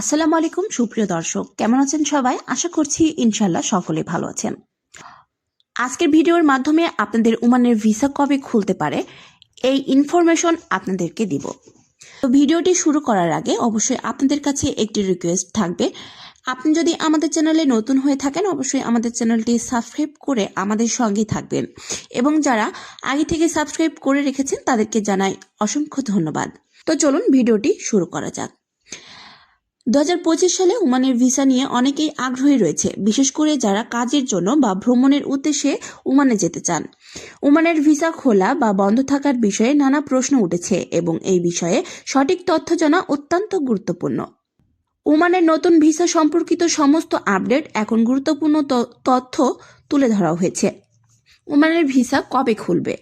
আসসালামু আলাইকুম, সুপ্রিয় দর্শক। কেমন আছেন সবাই? আশা করছি ইনশাল্লাহ সকলে ভালো আছেন। আজকের ভিডিওর মাধ্যমে আপনাদের ওমানের ভিসা কবে খুলতে পারে, এই ইনফরমেশন আপনাদেরকে দিব। তো ভিডিওটি শুরু করার আগে অবশ্যই আপনাদের কাছে একটি রিকোয়েস্ট থাকবে। আপনি যদি আমাদের চ্যানেলে নতুন হয়ে থাকেন, অবশ্যই আমাদের চ্যানেলটি সাবস্ক্রাইব করে আমাদের সঙ্গে থাকবেন। এবং যারা আগে থেকে সাবস্ক্রাইব করে রেখেছেন, তাদেরকে জানাই অসংখ্য ধন্যবাদ। তো চলুন ভিডিওটি শুরু করা যাক। দু হাজার পঁচিশ সালে ওমানের ভিসা নিয়ে অনেকেই আগ্রহী রয়েছে, বিশেষ করে যারা কাজের জন্য বা ভ্রমণের উদ্দেশ্যে ওমানে যেতে চান। ওমানের ভিসা খোলা বা বন্ধ থাকার বিষয়ে নানা প্রশ্ন উঠেছে এবং এই বিষয়ে সঠিক তথ্য জানা অত্যন্ত গুরুত্বপূর্ণ। ওমানের নতুন ভিসা সম্পর্কিত সমস্ত আপডেট এখন গুরুত্বপূর্ণ তথ্য তুলে ধরা হয়েছে। ওমানের ভিসা কবে খুলবে?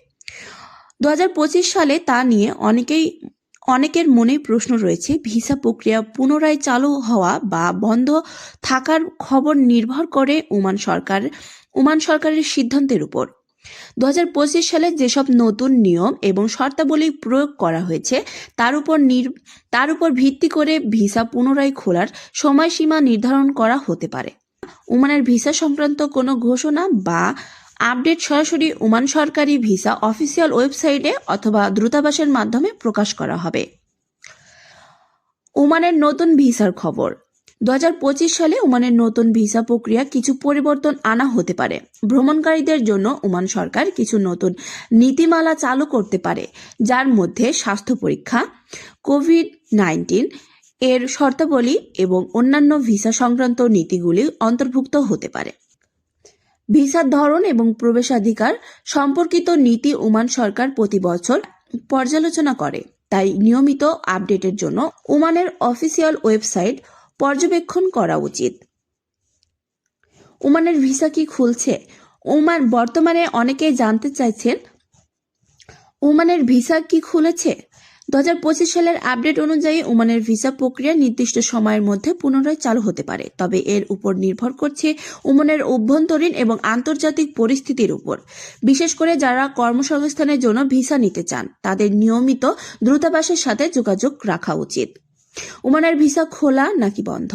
দুহাজার পঁচিশ সালে তা নিয়ে অনেকেই অনেকের মনেই প্রশ্ন রয়েছে, ভিসা প্রক্রিয়া পুনরায় চালু হওয়া বা বন্ধ থাকার খবর নির্ভর করে ওমান সরকার, ওমান সরকারের সিদ্ধান্তের উপর। দু হাজার পঁচিশ সালে যেসব নতুন নিয়ম এবং শর্তাবলী প্রয়োগ করা হয়েছে, তার উপর তার উপর ভিত্তি করে ভিসা পুনরায় খোলার সময়সীমা নির্ধারণ করা হতে পারে। ওমানের ভিসা সংক্রান্ত কোনো ঘোষণা বা আপডেট সরাসরি ওমান সরকারি ভিসা অফিসিয়াল ওয়েবসাইটে অথবা দূতাবাসের মাধ্যমে প্রকাশ করা হবে। ওমানের নতুন ভিসার খবর। দু হাজার পঁচিশ সালে ওমানের নতুন ভিসা প্রক্রিয়া কিছু পরিবর্তন আনা হতে পারে। ভ্রমণকারীদের জন্য ওমান সরকার কিছু নতুন নীতিমালা চালু করতে পারে, যার মধ্যে স্বাস্থ্য পরীক্ষা, কোভিড নাইন্টিন এর শর্তাবলী এবং অন্যান্য ভিসা সংক্রান্ত নীতিগুলি অন্তর্ভুক্ত হতে পারে। ভিসার ধরন এবং প্রবেশাধিকার সম্পর্কিত নীতি ওমান সরকার প্রতি বছর পর্যালোচনা করে। তাই নিয়মিত আপডেটের জন্য ওমানের অফিসিয়াল ওয়েবসাইট পর্যবেক্ষণ করা উচিত। ওমানের ভিসা কি খুলছে? ওমান বর্তমানে অনেকেই জানতে চাইছেন, ওমানের ভিসা কি খুলেছে? দু হাজার পঁচিশ সালের আপডেট অনুযায়ী ওমানের ভিসা প্রক্রিয়া নির্দিষ্ট সময়ের মধ্যে পুনরায় চালু হতে পারে, তবে এর উপর নির্ভর করছে ওমানের অভ্যন্তরীণ এবং আন্তর্জাতিক পরিস্থিতির উপর। বিশেষ করে যারা কর্মসংস্থানের জন্য ভিসা নিতে চান, তাদের নিয়মিত দূতাবাসের সাথে যোগাযোগ রাখা উচিত। ওমানের ভিসা খোলা নাকি বন্ধ?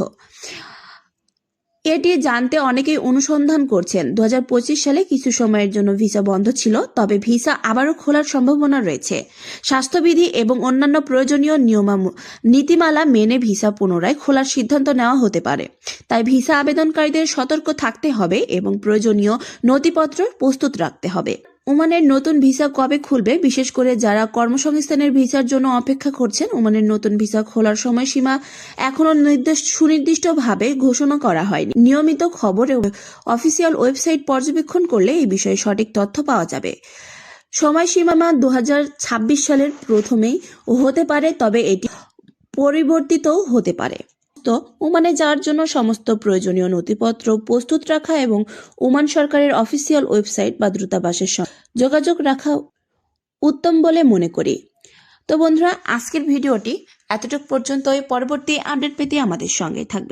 এটি জানতে অনেকেই অনুসন্ধান করছেন। দু হাজার পঁচিশ সালে কিছু সময়ের জন্য ভিসা বন্ধ ছিল, তবে ভিসা আবারও খোলার সম্ভাবনা রয়েছে। স্বাস্থ্যবিধি এবং অন্যান্য প্রয়োজনীয় নিয়মাম, নীতিমালা মেনে ভিসা পুনরায় খোলার সিদ্ধান্ত নেওয়া হতে পারে। তাই ভিসা আবেদনকারীদের সতর্ক থাকতে হবে এবং প্রয়োজনীয় নথিপত্র প্রস্তুত রাখতে হবে। ওমানের নতুন ভিসা কবে খুলবে? বিশেষ করে যারা কর্মসংস্থানের ভিসার জন্য অপেক্ষা করছেন, ওমানের নতুন ভিসা খোলার সময়সীমা এখনও নির্দিষ্ট সুনির্দিষ্টভাবে ঘোষণা করা হয়নি। নিয়মিত খবর অফিসিয়াল ওয়েবসাইট পর্যবেক্ষণ করলে এই বিষয়ে সঠিক তথ্য পাওয়া যাবে। সময়সীমা দু হাজার ছাব্বিশ সালের প্রথমেই হতে পারে, তবে এটি পরিবর্তিতও হতে পারে। ওমানে যাওয়ার জন্য সমস্ত প্রয়োজনীয় নথিপত্র প্রস্তুত রাখা এবং ওমান সরকারের অফিসিয়াল ওয়েবসাইট বা দূতাবাসের সঙ্গে যোগাযোগ রাখা উত্তম বলে মনে করি। তো বন্ধুরা, আজকের ভিডিওটি এতটুক পর্যন্তই। পরবর্তী আপডেট পেতে আমাদের সঙ্গে থাকবেন।